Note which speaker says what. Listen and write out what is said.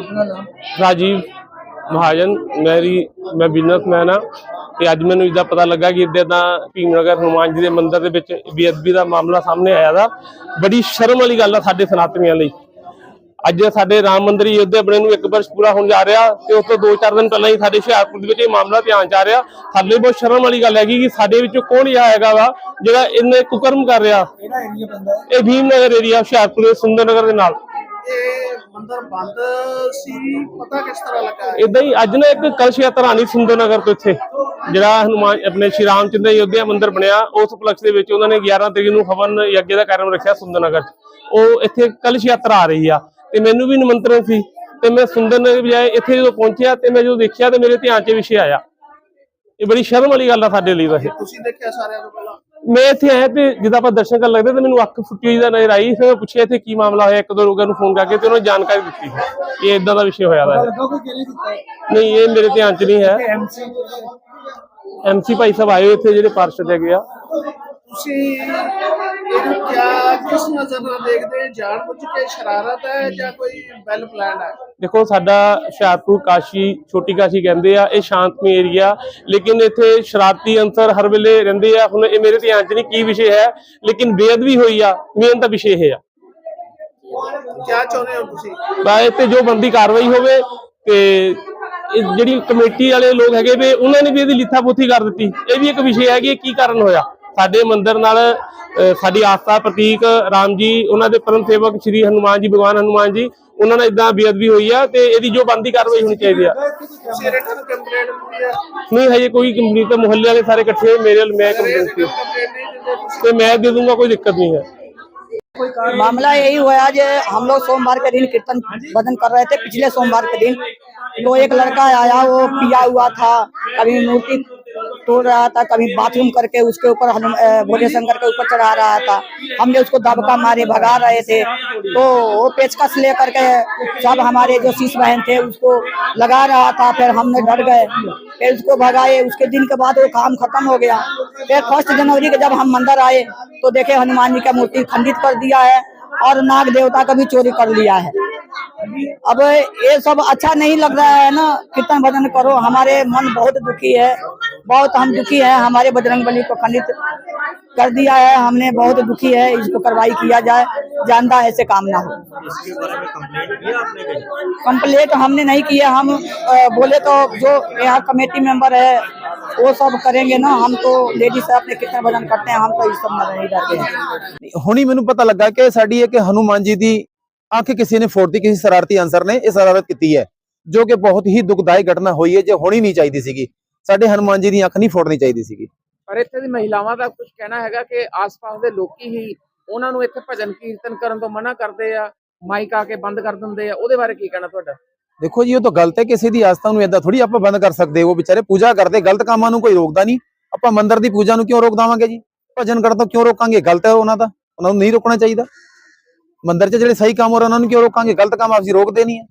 Speaker 1: ਆਪਣਾ ਨਾਮ?
Speaker 2: ਰਾਜੀਵ ਮਹਾਜਨ ਮੇਰੀ ਮੈਂ ਬਿਜ਼ਨਸਮੈਨ ਆ ਤੇ ਅੱਜ ਮੈਨੂੰ ਇਦਾਂ ਪਤਾ ਲੱਗਾ ਕਿ ਇੱਦਾਂ ਦਾ ਭੀਮਨਗਰ ਹਨੂਮਾਨ ਜੀ ਦੇ ਮੰਦਿਰ ਦੇ ਵਿੱਚ ਬੇਅਦਬੀ ਦਾ ਮਾਮਲਾ ਸਾਹਮਣੇ ਆਇਆ ਦਾ। ਬੜੀ ਸ਼ਰਮ ਵਾਲੀ ਗੱਲ ਆ ਸਾਡੇ ਸਨਾਤਨੀਆਂ ਲਈ। ਅੱਜ ਸਾਡੇ ਰਾਮ ਮੰਦਿਰ ਅਯੋਧਿਆ ਬਣੇ ਨੂੰ ਇੱਕ ਵਰਸ਼ ਪੂਰਾ ਹੋਣ ਜਾ ਰਿਹਾ ਤੇ ਉਸ ਤੋਂ 2-4 ਦਿਨ ਪਹਿਲਾਂ ਹੀ ਸਾਡੇ ਹੁਸ਼ਿਆਰਪੁਰ ਦੇ ਵਿੱਚ ਇਹ ਮਾਮਲਾ ਧਿਆਨ ਚ ਆ ਰਿਹਾ। ਸਾਡੇ ਲਈ ਬਹੁਤ ਸ਼ਰਮ ਵਾਲੀ ਗੱਲ ਹੈਗੀ ਕਿ ਸਾਡੇ ਵਿੱਚੋਂ ਕੌਣ ਇਹ ਹੈਗਾ ਵਾ ਜਿਹੜਾ ਇਹਨੇ ਕੁਕਰਮ ਕਰ ਰਿਹਾ। ਇਹ ਭੀਮਨਗਰ ਏਰੀਆ ਹੁਸ਼ਿਆਰਪੁਰ ਦੇ ਸੁੰਦਰਨਗਰ ਦੇ ਨਾਲ।
Speaker 3: ਇਹ ਮੰਦਰ ਬੰਦ ਸੀ ਪਤਾ ਕਿਸ ਤਰ੍ਹਾਂ ਲੱਗਾ?
Speaker 2: ਇਦਾਂ ਹੀ ਅੱਜ ਨਾ ਇੱਕ ਕਲਸ਼ ਯਾਤਰਾ ਆਣੀ ਸੁੰਦਰਨਗਰ ਤੋਂ ਇੱਥੇ ਜਿਹੜਾ ਹਨੂਮਾਨ ਆਪਣੇ ਸ਼੍ਰੀ ਰਾਮ ਚੰਦਰ ਅਯੋਧਿਆ ਮੰਦਿਰ ਬਣਿਆ ਉਸ ਉਪਲਕਸ਼ ਦੇ ਵਿੱਚ ਉਹਨਾਂ ਨੇ 11 ਤਰੀਕ ਨੂੰ ਹਵਨ ਯੱਗ ਦਾ ਕਾਰਜਕ੍ਰਮ ਰੱਖਿਆ ਸੁੰਦਰਨਗਰ 'ਚ। ਉਹ ਇੱਥੇ ਕਲਸ਼ ਯਾਤਰਾ ਆ ਰਹੀ ਆ ਤੇ ਮੈਨੂੰ ਵੀ ਨਿਮੰਤਰਣ ਸੀ ਤੇ ਮੈਂ ਸੁੰਦਰਨਗਰ ਦੀ ਬਜਾਏ ਇੱਥੇ ਜਦੋਂ ਪਹੁੰਚਿਆ ਤੇ ਮੈਂ ਜਦੋਂ ਦੇਖਿਆ ਤੇ ਮੇਰੇ ਧਿਆਨ 'ਚ ਵਿਸ਼ੇ ਆਇਆ। ਇਹ ਬੜੀ ਸ਼ਰਮ ਵਾਲੀ ਗੱਲ ਆ ਸਾਡੇ ਲਈ ਵੈਸੇ।
Speaker 3: ਤੁਸੀਂ ਦੇਖਿਆ ਸਾਰਿਆਂ ਤੋਂ ਪਹਿਲਾਂ?
Speaker 2: ਮੈਂ ਇੱਥੇ ਆਇਆ ਤੇ ਜਦੋਂ ਆਪਾਂ ਦਰਸ਼ਨ ਕਰਨ ਲੱਗਦੇ ਤੇ ਮੈਨੂੰ ਅੱਖ ਫੁੱਟੀ ਹੋਈ ਦਾ ਨਜ਼ਰ ਆਈ ਫਿਰ ਪੁੱਛਿਆ ਇੱਥੇ ਕੀ ਮਾਮਲਾ ਹੋਇਆ ਇੱਕ ਦੋ ਲੋਕਾਂ ਨੂੰ ਫੋਨ ਕਰਕੇ ਤੇ ਉਹਨਾਂ ਨੇ ਜਾਣਕਾਰੀ ਦਿੱਤੀ। ਇਹ ਇਦਾਂ ਦਾ ਵਿਸ਼ੇ ਹੋਇਆ ਦਾ ਨਹੀਂ ਇਹ ਮੇਰੇ ਧਿਆਨ 'ਚ ਨਹੀਂ ਹੈ।
Speaker 1: ਐਮਸੀ
Speaker 2: ਭਾਈ ਸਾਹਿਬ ਆਏ ਇੱਥੇ ਜਿਹੜੇ ਪਾਰਸ਼ਦ ਹੈਗੇ ਆ।
Speaker 3: ਤੁਸੀਂ ਇਹਨੂੰ ਕਿਆ ਕਿਸ ਨਜ਼ਰ ਨਾਲ ਦੇਖਦੇ ਜਾਣ ਬੁੱਝ ਕੇ ਸ਼ਰਾਰਤ ਹੈ ਜਾਂ ਕੋਈ ਵੈਲ ਪਲਾਨਡ ਹੈ?
Speaker 2: ਦੇਖੋ ਸਾਡਾ ਹੁਸ਼ਿਆਰਪੁਰ ਕਾਸ਼ੀ ਛੋਟੀ ਕਾਸ਼ੀ ਕਹਿੰਦੇ ਆ ਇਹ ਸ਼ਾਂਤਮਈ ਏਰੀਆ ਲੇਕਿਨ ਇੱਥੇ ਸ਼ਰਾਰਤੀ ਅੰਸਰ ਹਰ ਵੇਲੇ ਰਹਿੰਦੇ ਆ। ਹੁਣ ਇਹ ਮੇਰੇ ਧਿਆਨ 'ਚ ਨਹੀਂ ਕੀ ਵਿਸ਼ੇ ਹੈ ਲੇਕਿਨ ਬੇਅਦਬੀ ਹੋਈ ਆ। ਮੇਨ ਤਾਂ ਵਿਸ਼ੇ ਇਹ ਆ।
Speaker 3: ਕਿਆ ਚਾਹੁੰਦੇ ਹੋ ਤੁਸੀਂ?
Speaker 2: ਬਾ ਤੇ ਜੋ ਬੰਦੀ ਕਾਰਵਾਈ ਹੋਵੇ ਤੇ ਇਹ ਜਿਹੜੀ ਕਮੇਟੀ ਵਾਲੇ ਲੋਕ ਹੈਗੇ ਵੇ ਉਹਨਾਂ ਨੇ ਵੀ ਇਹਦੀ ਲਿੱਥਾਪੋਥੀ ਕਰ ਦਿੱਤੀ। ਇਹ ਵੀ ਇੱਕ ਵਿਸ਼ੇ ਹੈ ਕਿ ਇਹ ਕੀ ਕਾਰਨ ਹੋਇਆ। ਸਾਡੇ ਮੰਦਿਰ ਨਾਲ ਸਾਡੀ ਆਸਥਾ ਪ੍ਰਤੀਕ ਰਾਮ ਜੀ ਉਹਨਾਂ ਦੇ ਪਰਮ ਸੇਵਕ ਸ਼੍ਰੀ ਹਨੂਮਾਨ ਜੀ ਭਗਵਾਨ ਹਨੂਮਾਨ ਜੀ ਉਹਨਾਂ ਨਾਲ ਇਦਾਂ ਬੇਅਦਬੀ ਹੋਈ ਆ ਤੇ ਇਹਦੀ ਜੋ ਬੰਦੀ ਕਾਰਵਾਈ ਹੋਣੀ ਚਾਹੀਦੀ ਆ
Speaker 3: ਤੁਸੀਂ ਰਿਟਰਨ ਕੰਪਲੇਂਟ ਦਿੱਤੀ ਹੈ
Speaker 2: ਨਹੀਂ ਹਜੇ ਕੋਈ ਕੰਪਨੀ ਤੇ ਮੁਹੱਲੇ ਵਾਲੇ ਸਾਰੇ ਇਕੱਠੇ ਹੋਏ ਮੇਰੇ ਵੱਲ ਮੈਂ ਕੰਪਨੀ
Speaker 3: ਰਿਟਰਨ ਕੰਪਲੇਂਟ ਨਹੀਂ ਦਿੰਦੇ ਤੁਸੀਂ
Speaker 2: ਤੇ ਮੈਂ ਦੇ ਦੂੰਗਾ ਕੋਈ ਦਿੱਕਤ ਨਹੀਂ ਹੈ
Speaker 4: मामला यही हुआ जो हम लोग सोमवार के दिन कीर्तन भजन कर रहे थे पिछले सोमवार के दिन तो एक लड़का आया वो पिया हुआ था कभी मूर्ति तोड़ रहा था कभी बाथरूम करके उसके ऊपर अ, भोले शंकर के ऊपर चढ़ा रहा था। हमने उसको दबका मारे भगा रहे थे। तो वो पेचकस लेकर के सब हमारे जो शीश बहन थे उसको लगा रहा था। फिर हमने डर गए। फिर उसको भगाए। उसके दिन के बाद वो काम खत्म हो गया। फिर फ़र्स्ट जनवरी के जब हम मंदिर आए तो देखे हनुमान जी का मूर्ति खंडित कर दिया है और नाग देवता का भी चोरी कर लिया है। अब ये सब अच्छा नहीं लग रहा है ना कीर्तन भजन करो हमारे मन बहुत दुखी है बहुत हम दुखी है हमारे बजरंग बली को खंडित कर दिया है हमने बहुत दुखी है इसको कार्रवाई किया जाए जानता ऐसे काम ना हो कंप्लेंट हमने नहीं किया हम अ, बोले तो जो यहाँ कमेटी मेंबर है वो सब करेंगे ना हम तो लेडीज अपने कीर्तन भजन करते हैं हम तो इस सब में नहीं रहते हैं
Speaker 5: ਹੁਣੀ ਮੈਨੂੰ ਪਤਾ ਲੱਗਾ ਕਿ ਸਾਡੀ ਇੱਕ ਹਨੂਮਾਨ ਜੀ ਦੀ ਅੱਖ ਕਿਸੇ ਨੇ ਫੋੜਤੀ ਕਿਸੇ ਸ਼ਰਾਰਤੀ ਅਨਸਰ ਨੇ ਇਹ ਸ਼ਰਾਰਤ ਕੀਤੀ ਹੈ ਜੋ ਕਿ ਬਹੁਤ ਹੀ ਦੁਖਦਾਈ ਘਟਨਾ ਹੋਈ ਹੈ ਜੇ ਹੋਣੀ ਨਹੀਂ ਚਾਹੀਦੀ ਸੀਗੀ। ਸਾਡੇ ਹਨੂਮਾਨ ਜੀ ਦੀ ਅੱਖ ਨਹੀਂ ਫੋੜਨੀ ਚਾਹੀਦੀ ਸੀਗੀ।
Speaker 6: ਪਰ ਇੱਥੇ ਦੀ ਮਹਿਲਾਵਾਂ ਦਾ ਕੁਝ ਕਹਿਣਾ ਹੈਗਾ ਕਿ ਆਸ-ਪਾਸ ਦੇ ਲੋਕੀ ਹੀ ਉਹਨਾਂ ਨੂੰ ਇੱਥੇ ਭਜਨ ਕੀਰਤਨ ਕਰਨ ਤੋਂ ਮਨਾ ਕਰਦੇ ਆ ਮਾਈਕ ਆ ਕੇ ਬੰਦ ਕਰ ਦਿੰਦੇ ਆ ਉਹਦੇ ਬਾਰੇ ਕੀ ਕਹਿਣਾ ਤੁਹਾਡਾ?
Speaker 5: ਦੇਖੋ ਜੀ ਉਹ ਤਾਂ ਗਲਤ ਹੈ ਕਿਸੇ ਦੀ ਆਸਥਾ ਨੂੰ ਏਦਾਂ ਥੋੜੀ ਆਪਾਂ ਬੰਦ ਕਰ ਸਕਦੇ ਉਹ ਵਿਚਾਰੇ ਪੂਜਾ ਕਰਦੇ ਗਲਤ ਕੰਮਾਂ ਨੂੰ ਕੋਈ ਰੋਕਦਾ ਨਹੀਂ। ਆਪਾਂ ਮੰਦਿਰ ਦੀ ਪੂਜਾ ਨੂੰ ਕਿਉਂ ਰੋਕ ਦੇਵਾਂਗੇ ਜੀ? ਭਜਨ ਕਰਨ ਤੋਂ ਕਿਉਂ ਰੋਕਾਂਗੇ? ਗਲਤ ਹੈ ਉਹਨਾਂ ਦਾ ਉਹਨਾਂ ਨੂੰ ਨਹੀਂ ਰੋਕਣਾ ਚਾਹੀਦਾ। ਮੰਦਿਰ 'ਚ ਜਿਹੜੇ ਸਹੀ ਕੰਮ ਹੋ ਰਹੇ ਉਹਨਾਂ ਨੂੰ ਕਿਉਂ ਰੋਕਾਂਗੇ? ਗਲਤ ਕੰਮ ਅਸੀਂ ਰੋਕਦੇ ਨਹੀਂ ਹੈ